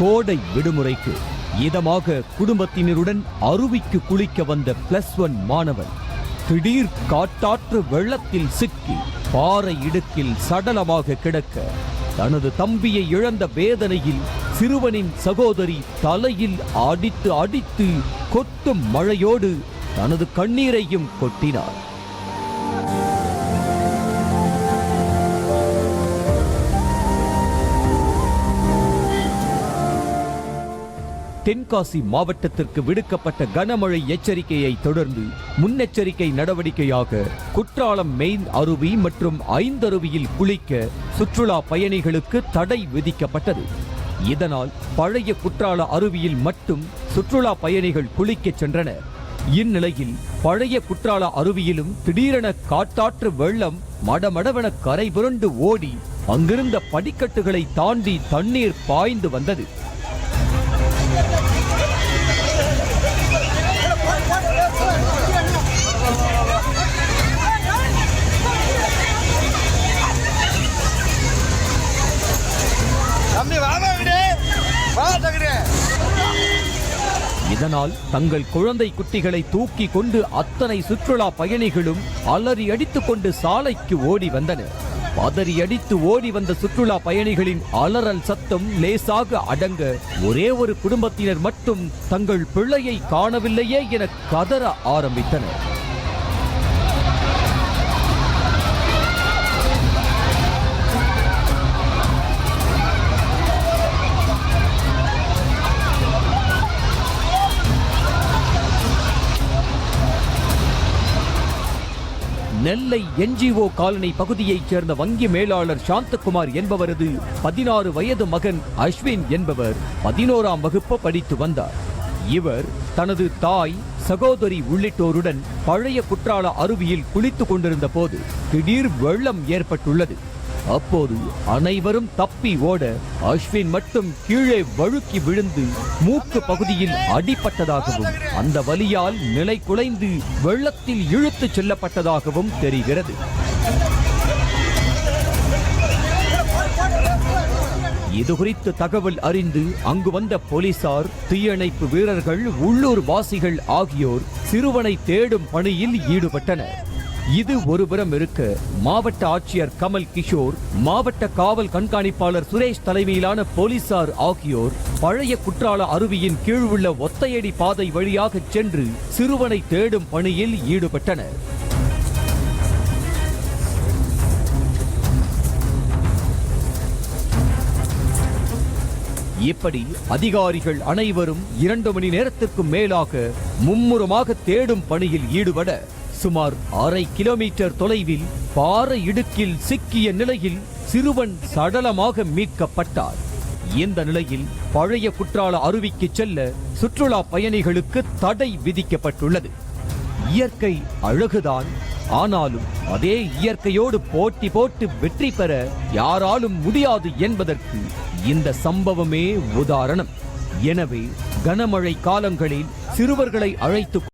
கோடை விடுமுறைக்கு இதமாக குடும்பத்தினருடன் அருவிக்கு குளிக்க வந்த பிளஸ் ஒன் மாணவன் திடீர் காட்டாற்று வெள்ளத்தில் சிக்கி பாறை இடுக்கில் சடலமாக கிடக்க தனது தம்பியை இழந்த வேதனையில் சிறுவனின் சகோதரி தலையில் அடித்து அடித்து கொத்தும் மழையோடு தனது கண்ணீரையும் கொட்டினார். தென்காசி மாவட்டத்திற்கு விடுக்கப்பட்ட கனமழை எச்சரிக்கையை தொடர்ந்து முன்னெச்சரிக்கை நடவடிக்கையாக குற்றாலம் மெயின் அருவி மற்றும் ஐந்தருவியில் குளிக்க சுற்றுலா பயணிகளுக்கு தடை விதிக்கப்பட்டது. இதனால் பழைய குற்றால அருவியில் மட்டும் சுற்றுலா பயணிகள் குளிக்கச் சென்றனர். இந்நிலையில் பழைய குற்றால அருவியிலும் திடீரென காட்டாற்று வெள்ளம் மடமடவென கரை புரண்டு ஓடி அங்கிருந்த படிக்கட்டுகளை தாண்டி தண்ணீர் பாய்ந்து வந்தது. இதனால் தங்கள் குழந்தை குட்டிகளை தூக்கி கொண்டு அத்தனை சுற்றுலா பயணிகளும் அலறி அடித்துக் கொண்டு சாலைக்கு ஓடி வந்தனர். பதறி அடித்து ஓடி வந்த சுற்றுலா பயணிகளின் அலறல் சத்தம் லேசாக அடங்க ஒரே ஒரு குடும்பத்தினர் மட்டும் தங்கள் பிள்ளையை காணவில்லையே என கதற ஆரம்பித்தனர். நெல்லை என்ஜிஓ காலனி பகுதியைச் சேர்ந்த வங்கி மேலாளர் சாந்தகுமார் என்பவரது பதினாறு வயது மகன் அஸ்வின் என்பவர் பதினோராம் வகுப்பு படித்து வந்தார். இவர் தனது தாய் சகோதரி உள்ளிட்டோருடன் பழைய குற்றால அருவியில் குளித்துக் கொண்டிருந்த போது திடீர் வெள்ளம் ஏற்பட்டுள்ளது. அப்போது அனைவரும் தப்பி ஓட அஸ்வின் மட்டும் கீழே வழுக்கி விழுந்து மூக்கு பகுதியில் அடிபட்டதாகவும் அந்த வலியால் நிலை குலைந்து வெள்ளத்தில் இழுத்துச் செல்லப்பட்டதாகவும் தெரிகிறது. இது குறித்து தகவல் அறிந்து அங்கு வந்த போலீசார் தீயணைப்பு வீரர்கள் உள்ளூர் வாசிகள் ஆகியோர் சிறுவனை தேடும் பணியில் ஈடுபட்டனர். இது ஒருபுறம் இருக்க மாவட்ட ஆட்சியர் கமல் கிஷோர் மாவட்ட காவல் கண்காணிப்பாளர் சுரேஷ் தலைமையிலான போலீசார் ஆகியோர் பழைய குற்றால அருவியின் கீழ் உள்ள ஒத்தையடி பாதை வழியாக சென்று சிறுவனை தேடும் பணியில் ஈடுபட்டனர். இப்படி அதிகாரிகள் அனைவரும் இரண்டு மணி நேரத்திற்கும் மேலாக மும்முரமாக தேடும் பணியில் ஈடுபட சுமார் அரை கிலோமீட்டர் தொலைவில் பாறை இடுக்கில் சிக்கிய நிலையில் சிறுவன் சடலமாக மீட்கப்பட்டார். இந்த நிலையில் பழைய குற்றால அருவிக்கு செல்ல சுற்றுலா பயணிகளுக்கு தடை விதிக்கப்பட்டுள்ளது. இயற்கை அழகுதான் ஆனாலும் அதே இயற்கையோடு போட்டி போட்டு வெற்றி பெற யாராலும் முடியாது என்பதற்கு இந்த சம்பவமே உதாரணம். எனவே கனமழை காலங்களில் சிறுவர்களை அழைத்துக்